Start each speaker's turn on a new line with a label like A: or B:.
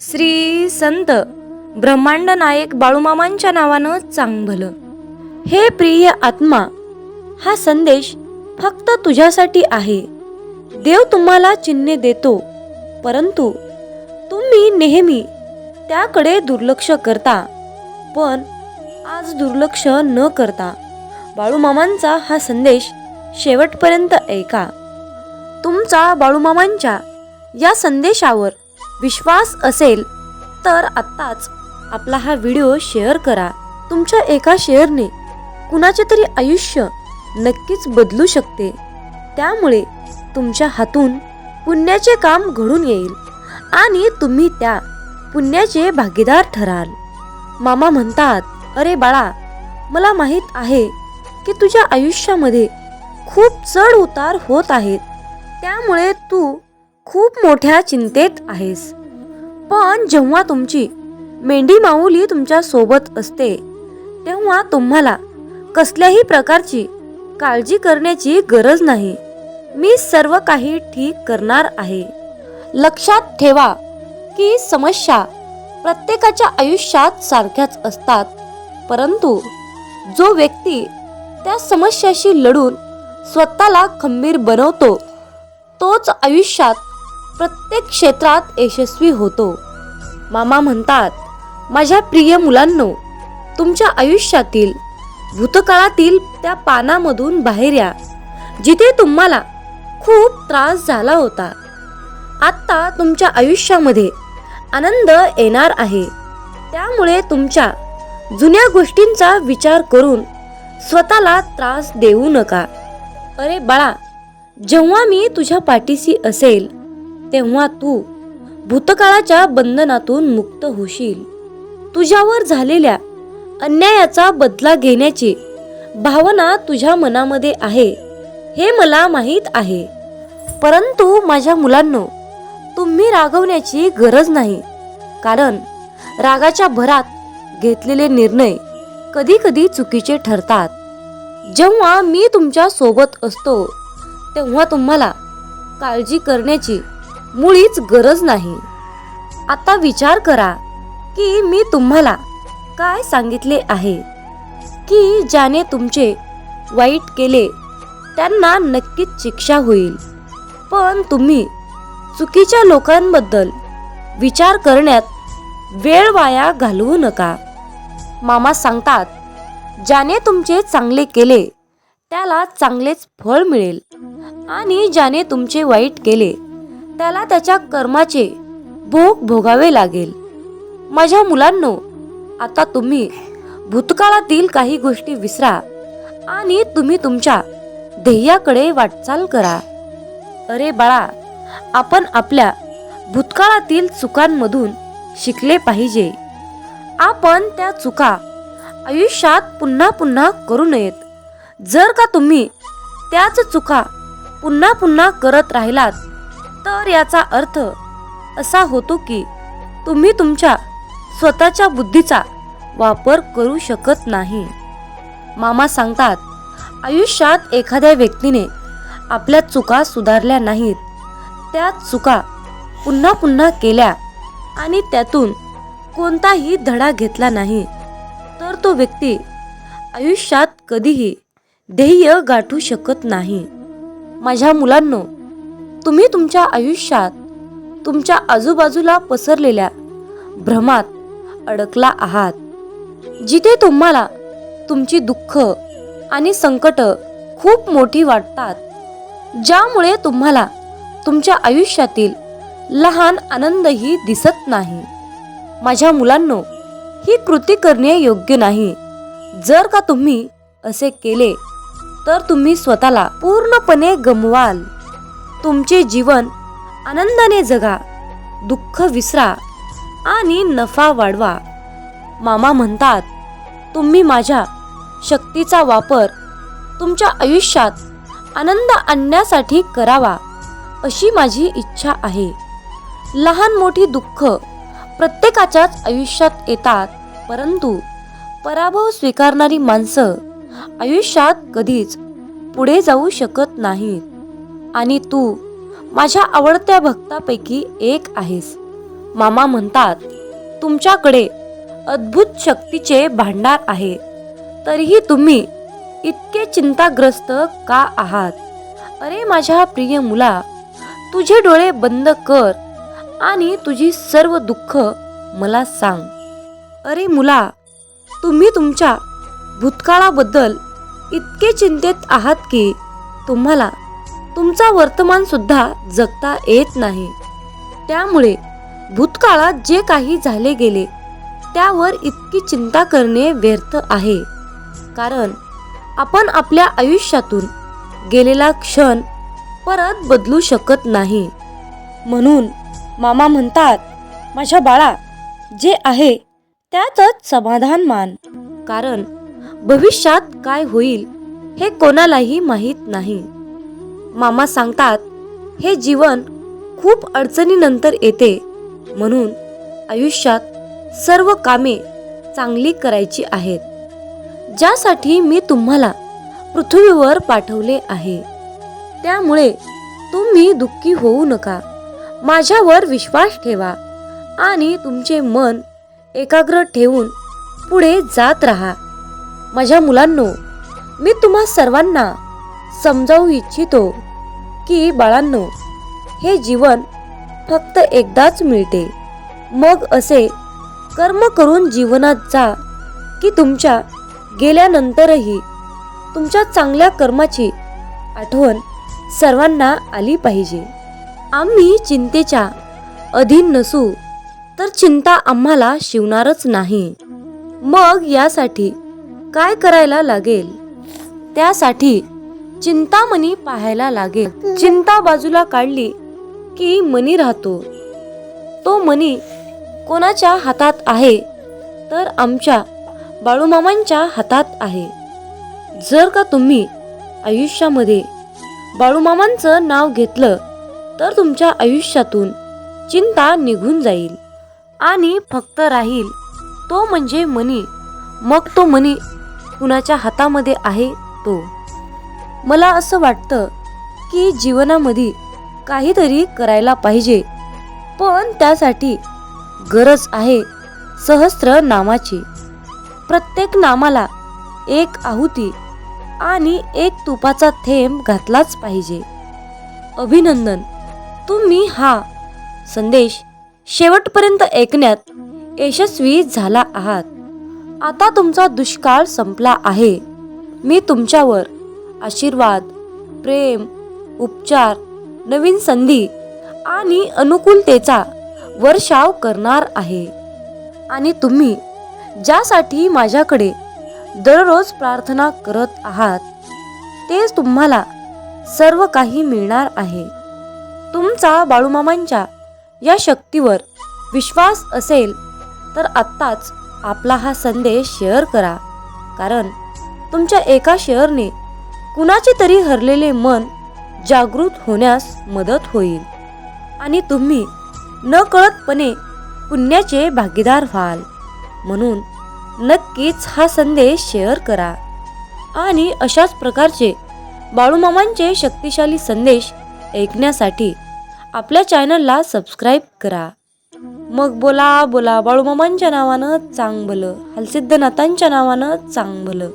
A: श्री संत ब्रह्मांड नायक बाळूमामांच्या नावानं चांग भलं हे प्रिय आत्मा हा संदेश फक्त तुझ्यासाठी आहे. देव तुम्हाला चिन्हे देतो परंतु तुम्ही नेहमी त्याकडे दुर्लक्ष करता पण आज दुर्लक्ष न करता बाळूमामांचा हा संदेश शेवटपर्यंत ऐका. तुमचा बाळूमामांच्या या संदेशावर विश्वास असेल तर आत्ताच आपला हा व्हिडिओ शेअर करा. तुमच्या एका शेअरने कुणाचे तरी आयुष्य नक्कीच बदलू शकते. त्यामुळे तुमच्या हातून पुण्याचे काम घडून येईल आणि तुम्ही त्या पुण्याचे भागीदार ठराल. मामा म्हणतात अरे बाळा मला माहीत आहे की तुझ्या आयुष्यामध्ये खूप चढ उतार होत आहेत. त्यामुळे तू खूप मोठ्या चिंतेत आहेस. पण जेव्हा तुमची मेंढी माऊली तुमच्यासोबत असते तेव्हा तुम्हाला कसल्याही प्रकारची काळजी करण्याची गरज नाही. मी सर्व काही ठीक करणार आहे. लक्षात ठेवा की समस्या प्रत्येकाच्या आयुष्यात सारख्याच असतात. परंतु जो व्यक्ती त्या समस्याशी लढून स्वतःला खंबीर बनवतो तोच आयुष्यात प्रत्येक क्षेत्रात यशस्वी होतो. मामा म्हणतात माझ्या प्रिय मुलांनो तुमच्या आयुष्यातील भूतकाळातील त्या पानामधून बाहेर या जिथे तुम्हाला खूप त्रास झाला होता. आत्ता तुमच्या आयुष्यामध्ये आनंद येणार आहे. त्यामुळे तुमच्या जुन्या गोष्टींचा विचार करून स्वतःला त्रास देऊ नका. अरे बाळा जेव्हा मी तुझ्या पाठीशी असेल तेव्हा तू भूतकाळाच्या बंधनातून मुक्त होशील. तुझ्यावर झालेल्या अन्यायाचा बदला घेण्याची भावना तुझ्या मनामध्ये आहे हे मला माहीत आहे. परंतु माझ्या मुलांनो तुम्ही रागवण्याची गरज नाही कारण रागाच्या भरात घेतलेले निर्णय कधी कधी चुकीचे ठरतात. जेव्हा मी तुमच्यासोबत असतो तेव्हा तुम्हाला काळजी करण्याची मुळीच गरज नाही. आता विचार करा की मी तुम्हाला काय सांगितले आहे? की ज्याने तुमचे वाईट केले त्यांना नक्कीच शिक्षा होईल. पण तुम्ही चुकीच्या लोकांबद्दल विचार करण्यात वेळ वाया घालवू नका. मामा सांगतात ज्याने तुमचे चांगले केले त्याला चांगलेच फळ मिळेल. आणि ज्याने तुमचे वाईट केले त्याला त्याच्या कर्माचे भोग भोगावे लागेल. माझ्या मुलांनो आता तुम्ही भूतकाळातील काही गोष्टी विसरा आणि तुम्ही तुमच्या ध्येयाकडे वाटचाल करा. अरे बाळा आपण आपल्या भूतकाळातील चुकांमधून शिकले पाहिजे. आपण त्या चुका आयुष्यात पुन्हा पुन्हा करू नयेत. जर का तुम्ही त्याच चुका पुन्हा पुन्हा करत राहिलात तर याचा अर्थ असा होतो की तुम्ही तुमच्या स्वतःच्या बुद्धीचा वापर करू शकत नाही. मामा सांगतात आयुष्यात एखाद्या व्यक्तीने आपल्या चुका सुधारल्या नाहीत. त्या चुका पुन्हा पुन्हा केल्या आणि त्यातून कोणताही धडा घेतला नाही. तर तो व्यक्ती आयुष्यात कधीही ध्येय गाठू शकत नाही. माझ्या मुलांनो तुम्ही तुमच्या आयुष्यात तुमच्या आजूबाजूला पसरलेल्या भ्रमात अडकला आहात जिथे तुम्हाला तुमची दुःख आणि संकट खूप मोठी वाटतात ज्यामुळे तुम्हाला तुमच्या आयुष्यातील लहान आनंदही दिसत नाही. माझ्या मुलांनो ही कृती करणे योग्य नाही. जर का तुम्ही असे केले तर तुम्ही स्वतःला पूर्णपणे गमवाल. तुमचे जीवन आनंदाने जगा दुःख विसरा आणि नफा वाढवा. मामा म्हणतात तुम्ही माझ्या शक्तीचा वापर तुमच्या आयुष्यात आनंद आणण्यासाठी करावा अशी माझी इच्छा आहे. लहान मोठी दुःख प्रत्येकाच्याच आयुष्यात येतात परंतु पराभव स्वीकारणारी माणसं आयुष्यात कधीच पुढे जाऊ शकत नाहीत. आणि तू माझ्या आवडत्या भक्तापैकी एक आहेस. मामा म्हणतात तुमच्याकडे अद्भुत शक्तीचे भांडार आहे. तरीही तुम्ही इतके चिंताग्रस्त का आहात? अरे माझ्या प्रिय मुला तुझे डोळे बंद कर आणि तुझी सर्व दुःख मला सांग. अरे मुला तुम्ही तुमच्या भूतकाळाबद्दल इतके चिंतेत आहात की तुम्हाला तुमचा वर्तमान सुद्धा जगता येत नाही. त्यामुळे भूतकाळात जे काही झाले गेले त्यावर इतकी चिंता करणे व्यर्थ आहे. कारण आपण आपल्या आयुष्यातून गेलेला क्षण परत बदलू शकत नाही. म्हणून मामा म्हणतात माझ्या बाळा जे आहे त्यातच समाधान मान. कारण भविष्यात काय होईल हे कोणालाही माहीत नाही. मामा सांगतात हे जीवन खूप अडचणीनंतर येते. म्हणून आयुष्यात सर्व कामे चांगली करायची आहेत ज्यासाठी मी तुम्हाला पृथ्वीवर पाठवले आहे. त्यामुळे तुम्ही दुःखी होऊ नका. माझ्यावर विश्वास ठेवा आणि तुमचे मन एकाग्र ठेवून पुढे जात राहा. माझ्या मुलांनो मी तुम्हा सर्वांना समजावू इच्छितो. की बाळांनो हे जीवन फक्त एकदाच मिळते. मग असे कर्म करून जीवनात जा की तुमच्या गेल्यानंतरही तुमच्या चांगल्या कर्माची आठवण सर्वांना आली पाहिजे. आम्ही चिंतेच्या अधीन नसू तर चिंता आम्हाला शिवणारच नाही. मग यासाठी काय करायला लागेल? त्यासाठी चिंतामणी पाहायला लागेल चिंता बाजूला काढली की मणी राहतो. तो मणी कोणाच्या हातात आहे? तर आमच्या बाळूमामांच्या हातात आहे. जर का तुम्ही आयुष्यामध्ये बाळूमामांचं नाव घेतलं तर तुमच्या आयुष्यातून चिंता निघून जाईल आणि फक्त राहील तो म्हणजे मनी. मग तो मनी कुणाच्या हातामध्ये आहे तो? मला असं वाटतं की जीवनामध्ये काहीतरी करायला पाहिजे. पण त्यासाठी गरज आहे सहस्त्र नामाची. प्रत्येक नामाला एक आहुती आणि एक तुपाचा थेंब घातलाच पाहिजे. अभिनंदन. तुम्ही हा संदेश शेवटपर्यंत ऐकण्यात यशस्वी झाला आहात. आता तुमचा दुष्काळ संपला आहे. मी तुमच्यावर आशीर्वाद प्रेम उपचार नवीन संधी आणि अनुकूलतेचा वर्षाव करणार आहे. आणि तुम्ही ज्यासाठी माझ्याकडे दररोज प्रार्थना करत आहात तेच तुम्हाला सर्व काही मिळणार आहे. तुमचा बाळूमामांच्या या शक्तीवर विश्वास असेल तर आत्ताच आपला हा संदेश शेअर करा. कारण तुमच्या एका शेअरने कुणाचे तरी हरलेले मन जागृत होण्यास मदत होईल. आणि तुम्ही नकळतपणे पुण्याचे भागीदार व्हाल. म्हणून नक्कीच हा संदेश शेअर करा. आणि अशाच प्रकारचे बाळूमामांचे शक्तिशाली संदेश ऐकण्यासाठी आपल्या चॅनलला सबस्क्राईब करा. मग बोला बोला बाळूमामांच्या नावानं चांगलं हलसिद्धनाथांच्या नावानं चांगलं